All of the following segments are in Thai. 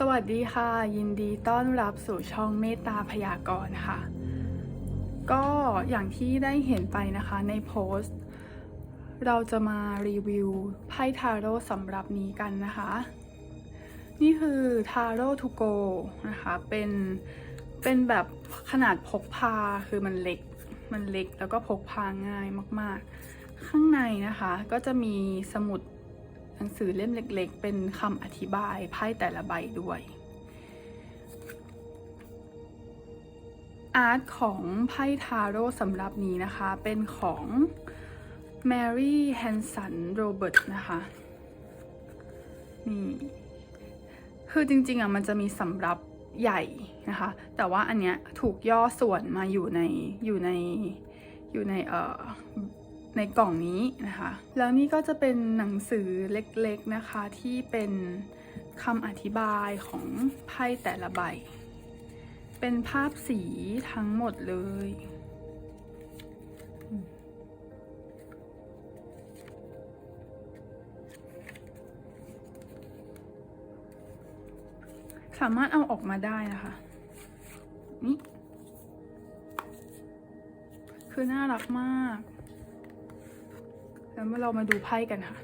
สวัสดีค่ะ ยินดีต้อนรับสู่ช่องเมตตาพยากรณ์ค่ะ ก็อย่างที่ได้เห็นไปนะคะในโพสต์ เราจะมารีวิวไพ่ทาโร่สำหรับนี้กันนะคะ นี่คือทาโร่ทูโกนะคะเป็นเป็นแบบขนาดพกพาคือมันเล็กมันเล็กแล้วก็พกพาง่ายมากๆ ข้างในนะคะก็จะมีสมุด หนังสือเล่มเล็ก ๆ เป็นคำอธิบายไพ่แต่ละใบด้วย อาร์ตของไพ่ทาโร่สำหรับนี้นะคะ เป็นของ Mary Hanson Robert นะคะ นี่ คือจริง ๆอะมันจะมีสำรับใหญ่นะคะ แต่ว่าอันเนี้ยถูกย่อส่วนมาอยู่ในอยู่ในอยู่ในเอ่อ ในกล่องนี้นะคะ แล้วนี่ก็จะเป็นหนังสือเล็กๆนะคะที่เป็นคำอธิบายของไพ่แต่ละใบ เป็นภาพสีทั้งหมดเลย สามารถเอาออกมาได้นะคะ นี่ คือน่ารักมาก แล้วเรามาดูไพ่กันค่ะ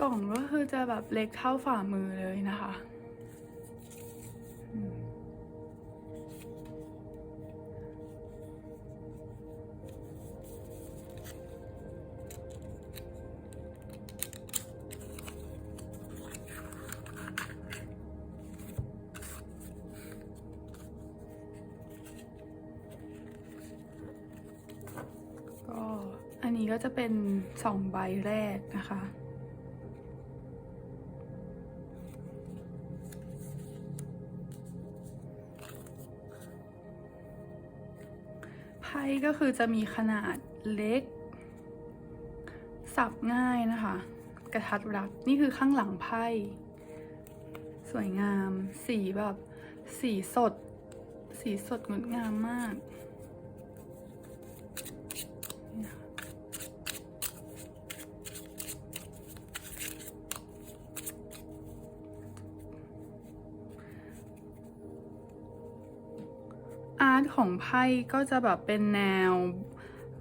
กล่องก็คือจะแบบเล็กเท่าฝ่ามือเลยนะคะ อันนี้ก็จะเป็นสองใบแรกนะคะ ไพ่ก็คือจะมีขนาดเล็ก สับง่ายนะคะ กระทัดรัดนี่คือข้างหลังไพ่ สวยงาม สีแบบ สีสด สีสดงดงามมาก อาร์ตของไพ่ก็จะแบบเป็นแนว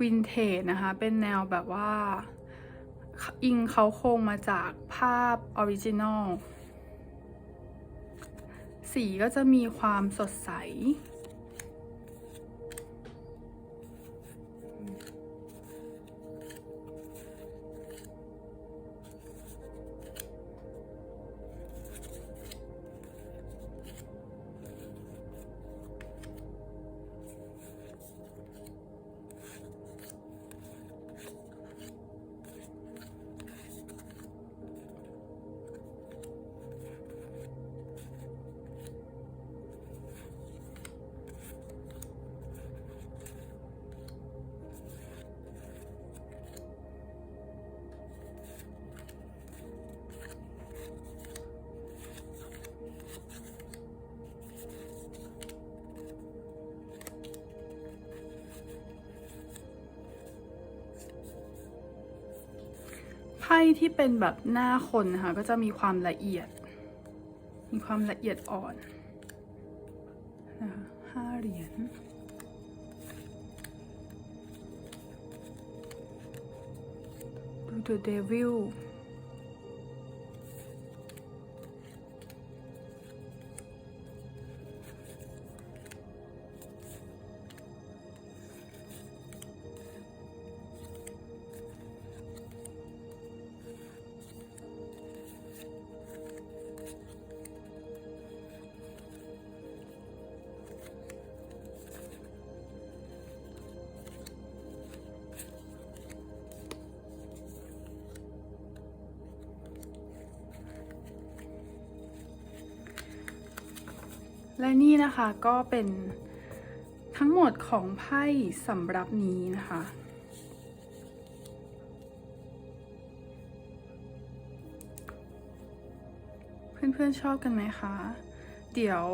วินเทจนะคะ เป็นแนวแบบว่าอิงเขาโครงมาจากภาพออริจินอล สีก็จะมีความสดใส ไพ่ที่เป็นแบบหน้าคนนะคะก็จะมีความละเอียด มีความละเอียดอ่อนนะคะห้าเหรียญดูเธอเดวิล และนี่นะคะก็เป็นทั้งหมดของไพ่สำหรับนี้นะคะ เพื่อนๆชอบกันไหมคะ เดี๋ยว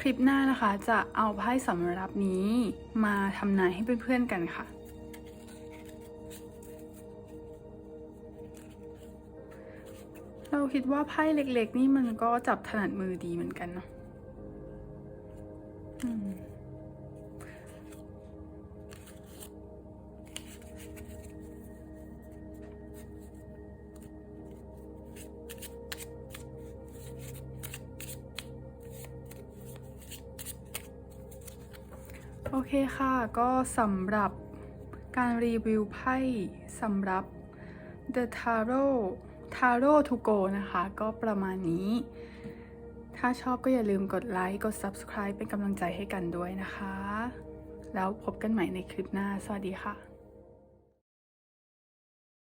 คลิปหน้านะคะจะเอาไพ่สำหรับนี้มาทำนายให้เพื่อนๆกันค่ะ เราคิดว่าไพ่เล็กๆ นี่มันก็จับถนัดมือดีเหมือนกันเนาะ โอเคค่ะ ก็สำหรับการรีวิวไพ่สำหรับ The Tarot Tarot to Go นะคะ ก็ประมาณนี้ ถ้าชอบก็อย่าลืมกดไลค์ กด Subscribe เป็นกำลังใจให้กันด้วยนะคะ แล้วพบกันใหม่ในคลิปหน้า สวัสดีค่ะ